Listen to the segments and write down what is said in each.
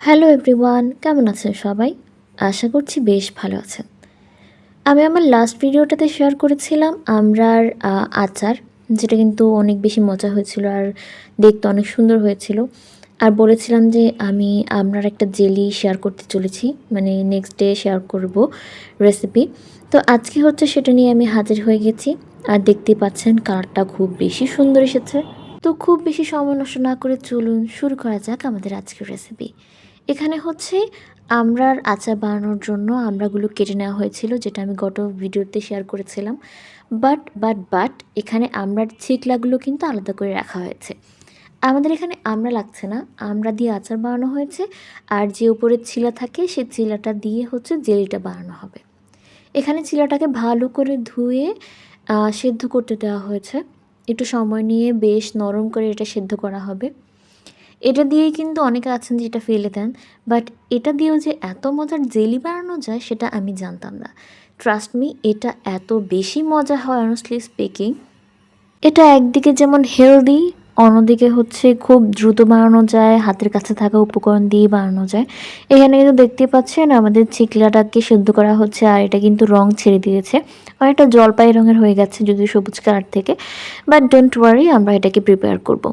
Hello everyone কেমন আছেন সবাই? আশা করছি বেশ ভালো আছেন। আমি আমার লাস্ট ভিডিওটাতে শেয়ার করেছিলাম আমরার আচার, যেটা কিন্তু অনেক বেশি মজা হয়েছিল আর দেখতে অনেক সুন্দর হয়েছিল। আর বলেছিলাম যে আমি আমরার একটা জেলি শেয়ার করতে চলেছি মানে নেক্সট ডে শেয়ার করব রেসিপি তো আজকে হচ্ছে সেটা নিয়ে আমি হাজির হয়ে গেছি আর দেখতেই পাচ্ছেন কালারটা খুব বেশি সুন্দর এসেছে। তো খুব বেশি সময় নষ্ট না করে চলুন শুরু করা যাক আমাদের আজকের রেসিপি এখানে হচ্ছে আমরার আচার বানানোর জন্য আমড়াগুলো কেটে নেওয়া হয়েছিল, যেটা আমি গত ভিডিওতে শেয়ার করেছিলাম। বাট বাট বাট এখানে আমড়ার ছিকলাগুলো কিন্তু আলাদা করে রাখা হয়েছে। আমাদের এখানে আমড়া লাগছে না আমড়া দিয়ে আচার বানানো হয়েছে, আর যে উপরের ছিলা থাকে, সে ছিলাটা দিয়ে হচ্ছে জেলিটা বানানো হবে। এখানে চিলাটাকে ভালো করে ধুয়ে সেদ্ধ করতে দেওয়া হয়েছে। একটু সময় নিয়ে বেশ নরম করে এটা সেদ্ধ করা হবে। এটা দিয়েই কিন্তু অনেকে আছেন যে এটা ফেলে দেন বাট এটা দিয়েও যে এত মজার জেলি বানানো যায় সেটা আমি জানতাম না। ট্রাস্ট মি এটা এত বেশি মজা হয় অনেস্টলি স্পিকিং এটা একদিকে যেমন হেলদি অন্যদিকে হচ্ছে খুব দ্রুত বানানো যায়, হাতের কাছে থাকা উপকরণ দিয়ে বানানো যায়। এখানে কিন্তু দেখতে পাচ্ছেন আমাদের চিকলাটাকে সেদ্ধ করা হচ্ছে আর এটা কিন্তু রং ছেড়ে দিয়েছে। অনেকটা জলপাই রঙের হয়ে গেছে যদি সবুজ কালার থেকে বাট ডোন্ট ওয়ারি আমরা এটাকে প্রিপেয়ার করব।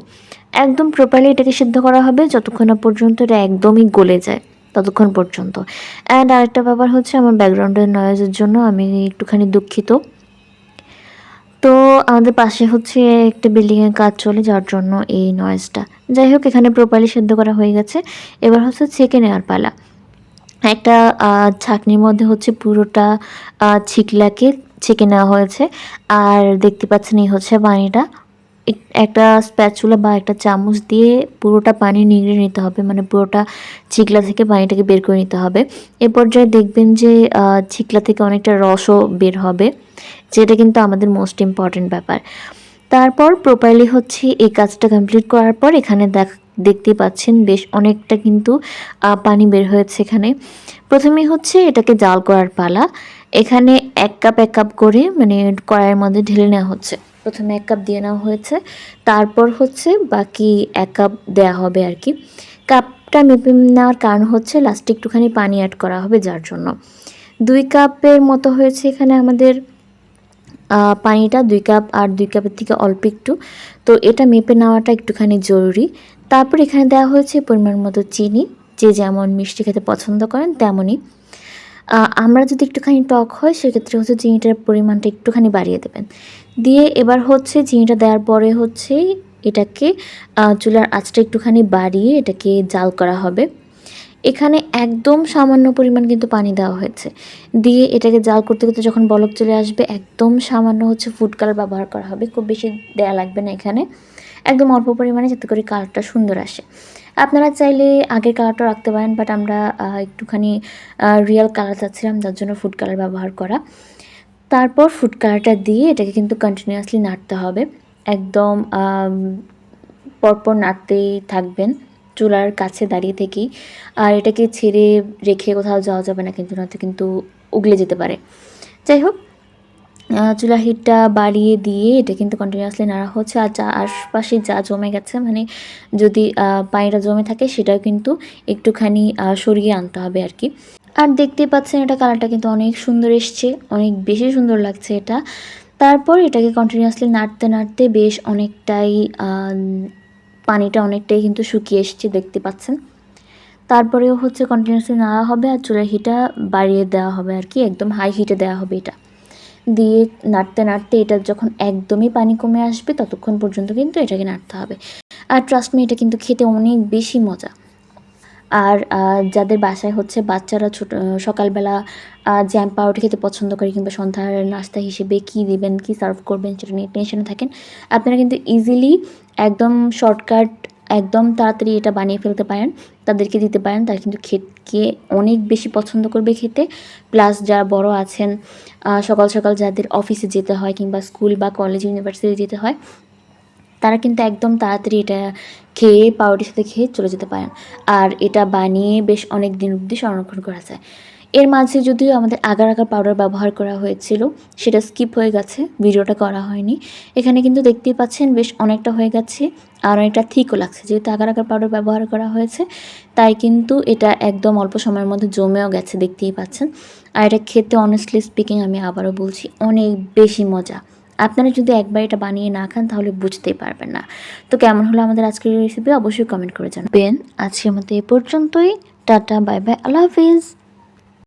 একদম প্রপারলি এটাকে সিদ্ধ করা হবে যতক্ষণ না পর্যন্ত এটা একদমই গলে যায়, ততক্ষণ পর্যন্ত। অ্যান্ড আরেকটা ব্যাপার হচ্ছে আমার ব্যাকগ্রাউন্ডের নয়েজের জন্য আমি একটুখানি দুঃখিত। তো আমাদের পাশে হচ্ছে একটা বিল্ডিংয়ের কাজ চলে যার জন্য এই নয়েজটা যাই হোক, এখানে প্রপারলি সেদ্ধ করা হয়ে গেছে। এবার হচ্ছে ছেঁকে নেওয়ার পালা। একটা ছাঁকনির মধ্যে হচ্ছে পুরোটা ছিকলাকে ছেঁকে নেওয়া হয়েছে। আর দেখতে পাচ্ছেন এই হচ্ছে এক- একটা স্প্যাচুলা বা একটা চামচ দিয়ে পুরোটা পানি নিংড়ে নিতে হবে। মানে পুরোটা চিকলা থেকে পানিটাকে বের করে নিতে হবে। এ পর্যায়ে দেখবেন যে চিকলা থেকে অনেকটা রসও বের হবে, যেটা কিন্তু আমাদের মোস্ট ইম্পর্ট্যান্ট ব্যাপার। তারপর প্রপারলি হচ্ছে এই কাজটা কমপ্লিট করার পর এখানে দেখ দেখতে পাচ্ছেন বেশ অনেকটা কিন্তু পানি বের হয়েছে এখানে। প্রথমেই হচ্ছে এটাকে জাল করার পালা। এখানে এক কাপ এক কাপ করে মানে কড়াইয়ের মধ্যে ঢেলে নেওয়া হচ্ছে। প্রথমে এক কাপ দিয়ে নেওয়া হয়েছে। তারপর হচ্ছে বাকি এক কাপ দেওয়া হবে আর কি। কাপটা মেপে নেওয়ার কারণ হচ্ছে লাস্টে একটুখানি পানি অ্যাড করা হবে যার জন্য। দুই কাপের মতো হয়েছে এখানে আমাদের পানিটা। দুই কাপ আর দুই কাপের থেকে অল্প একটু। তো এটা মেপে নেওয়াটা একটুখানি জরুরি। তারপর এখানে দেওয়া হয়েছে পরিমাণ মতো চিনি। যে যেমন মিষ্টি খেতে পছন্দ করেন তেমনই। আমরা যদি একটুখানি টক হয়, সেক্ষেত্রে হচ্ছে চিনিটার পরিমাণটা একটুখানি বাড়িয়ে দেবেন। দিয়ে এবার হচ্ছে চিনিটা দেওয়ার পরে হচ্ছে এটাকে চুলার আঁচটা একটুখানি বাড়িয়ে এটাকে জাল করা হবে। এখানে একদম সামান্য পরিমাণ কিন্তু পানি দেওয়া হয়েছে। দিয়ে এটাকে জাল করতে করতে যখন বলক চলে আসবে, একদম সামান্য হচ্ছে ফুড কালার ব্যবহার করা হবে। খুব বেশি দেয়া লাগবে না এখানে। একদম অল্প পরিমাণে যাতে করে কালারটা সুন্দর আসে। আপনারা চাইলে আগের কালারটা রাখতে পারেন বাট আমরা একটুখানি রিয়েল কালার চাচ্ছিলাম, যার জন্য ফুড কালার ব্যবহার করা। তারপর ফুড কালারটা দিয়ে এটাকে কিন্তু কন্টিনিউয়াসলি নাড়তে হবে। একদম পরপর নাড়তেই থাকবেন, চুলার কাছে দাঁড়িয়ে থেকেই। আর এটাকে ছেড়ে রেখে কোথাও যাওয়া যাবে না, কিন্তু নয়তো কিন্তু উগলে যেতে পারে। যাই হোক চুলার হিটটা বাড়িয়ে দিয়ে এটা কিন্তু কন্টিনিউয়াসলি নাড়া হচ্ছে। আর যা, আশপাশে যা জমে গেছে মানে যদি পানিটা জমে থাকে, সেটাও কিন্তু একটুখানি সরিয়ে আনতে হবে আর কি। আর দেখতেই পাচ্ছেন, এটা কালারটা কিন্তু অনেক সুন্দর এসছে, অনেক বেশি সুন্দর লাগছে এটা। তারপর এটাকে কন্টিনিউয়াসলি নাড়তে নাড়তে বেশ অনেকটাই পানিটা অনেকটাই কিন্তু শুকিয়ে এসছে, দেখতে পাচ্ছেন। তারপরেও হচ্ছে কন্টিনিউয়াসলি নাড়া হবে, আর চুলার হিটটা বাড়িয়ে দেওয়া হবে আর কি, একদম হাই হিটে দেওয়া হবে এটা। দিয়ে নাড়তে নাড়তে এটা যখন একদমই পানি কমে আসবে, ততক্ষণ পর্যন্ত কিন্তু এটাকে নাড়তে হবে। আর ট্রাস্ট মি এটা কিন্তু খেতে অনেক বেশি মজা। আর যাদের বাসায় হচ্ছে বাচ্চারা ছোট সকালবেলা জ্যাম পাউরুটি খেতে পছন্দ করে কিংবা সন্ধ্যার নাস্তা হিসেবে কী দেবেন, কী সার্ভ করবেন, সেটা নিয়ে টেনশনে থাকেন, আপনারা কিন্তু ইজিলি একদম শর্টকাট একদম তাড়াতাড়ি এটা বানিয়ে ফেলতে পারেন, তাদেরকে দিতে পারেন, তারা কিন্তু খেতে অনেক বেশি পছন্দ করবে খেতে। প্লাস যারা বড় আছেন সকাল সকাল যাদের অফিসে যেতে হয় কিংবা স্কুল বা কলেজ, ইউনিভার্সিটি যেতে হয়, তারা কিন্তু একদম তাড়াতাড়ি এটা খেয়ে পাউরুটির সাথে খেয়ে চলে যেতে পারেন। আর এটা বানিয়ে বেশ অনেক দিন অবধি সংরক্ষণ করা যায়। এর মাঝে যদিও আমাদের আগার আগার পাউডার ব্যবহার করা হয়েছিল, সেটা স্কিপ হয়ে গেছে, ভিডিওটা করা হয়নি। এখানে কিন্তু দেখতেই পাচ্ছেন বেশ অনেকটা হয়ে গেছে, আর অনেকটা থিকও লাগছে। যেহেতু আগার আগার পাউডার ব্যবহার করা হয়েছে, তাই কিন্তু এটা একদম অল্প সময়ের মধ্যে জমেও গেছে, দেখতেই পাচ্ছেন। আর এটা খেতে অনেস্টলি স্পিকিং আমি আবারও বলছি, অনেক বেশি মজা। আপনারা যদি একবার এটা বানিয়ে না খান, তাহলে বুঝতেই পারবেন না। তো কেমন হলো আমাদের আজকের রেসিপি অবশ্যই কমেন্ট করে জানাবেন। আজকের মতো এ পর্যন্তই। টাটা বাই বাই আল্লাহ হাফিজ।